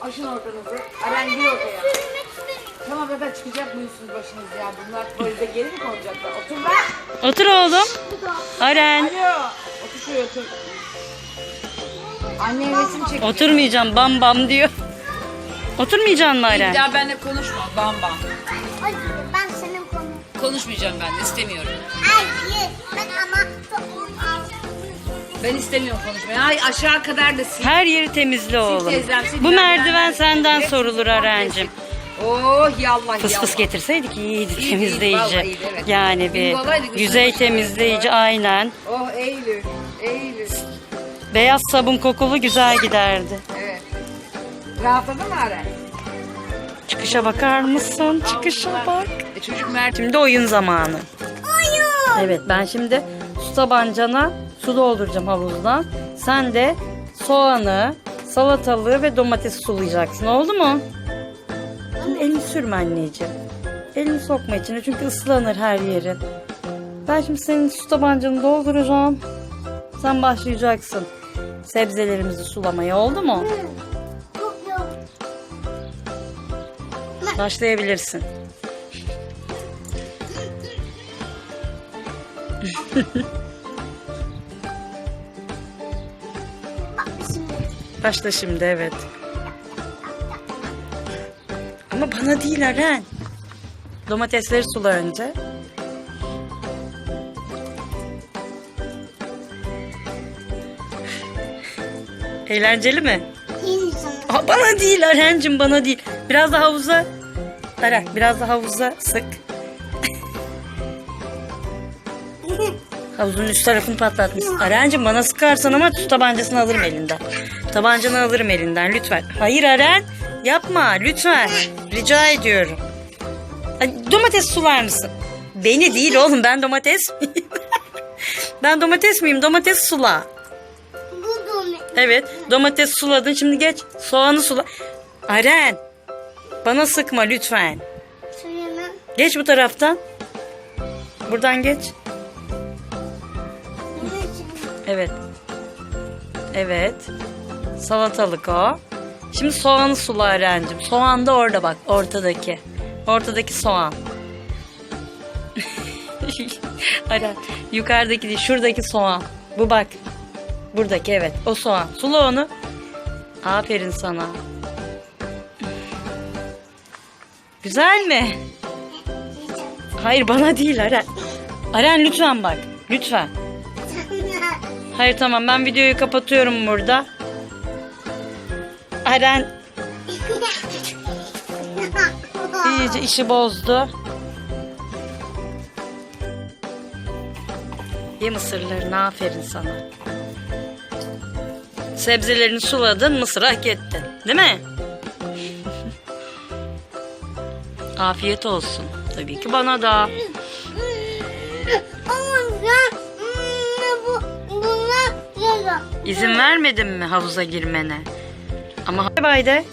Açın ortanızı. Aren gir ortaya. Tamam zaten çıkacak mıyısınız başınız ya? Bunlar tuvalete geri mi konacaklar? Otur lan. Otur oğlum. Aren. Alo. Otur şuraya otur. Anne resim çekiyor. Oturmayacağım bam bam diyor. Oturmayacaksın mı Bir Aren? daha benimle konuşma. Bam bam. Hayır ben senin konu. Konuşmayacağım ben de istemiyorum. Hayır ben ama Ben istemiyorum konuşmayı. Ay aşağı kadar da sil. Her yeri temizle oğlum. teyzem, sil Bu ben- merdiven ben- senden Hepsi sorulur komple Arencim. Oh yallah Fıs fıs yallah. getirseydik iyiydi İyiydi, temizleyici. vallahi iyiydi, evet. Yani bir Bingo olaydı, güzel yüzey olurdu. temizleyici aynen. Oh Eylül. Eylül. Beyaz sabun kokulu güzel giderdi. Evet. Rahatladın mı Aren? Çıkışa bakar mısın? Çıkışa bak. E, çocuk Mert. Şimdi oyun zamanı. oyun. Evet ben şimdi su tabancana su dolduracağım havuzdan. Sen de soğanı, salatalığı ve domatesi sulayacaksın. Oldu mu? Şimdi elini sürme anneciğim. Elini sokma içine çünkü ıslanır her yerin. Ben şimdi senin su tabancanı dolduracağım. Sen başlayacaksın sebzelerimizi sulamaya oldu mu? Başlayabilirsin. Başla şimdi evet. Ama bana değil Aren. Domatesleri sula önce. Eğlenceli mi? Aa, bana değil Aren'cim bana değil. Biraz daha havuza. Aren biraz daha havuza sık. Havuzun üst tarafını patlatmışsın. Aren'cim bana sıkarsan ama su tabancasını alırım elinden. Tabancanı alırım elinden lütfen. Hayır Aren yapma lütfen. Rica ediyorum. Ay, domates sular mısın? Beni değil oğlum ben domates miyim? ben domates miyim? Domates sula. Bu domates. Evet domates suladın şimdi geç soğanı sula. Aren bana sıkma lütfen. Geç bu taraftan. Buradan geç. Evet. Evet. Salatalık o. Şimdi soğanı sula Eren'cim. Soğan da orada bak ortadaki. Ortadaki soğan. Eren yukarıdaki değil şuradaki soğan. Bu bak. Buradaki evet o soğan. Sula onu. Aferin sana. Güzel mi? Hayır bana değil Aren. Aren lütfen bak. Lütfen. Hayır tamam ben videoyu kapatıyorum burada. Aren iyice işi bozdu. Ye mısırlarını aferin sana. Sebzelerini suladın mısır hak ettin. Değil mi? Afiyet olsun. Tabii ki bana da. İzin vermedim mi havuza girmene? Ama bay de.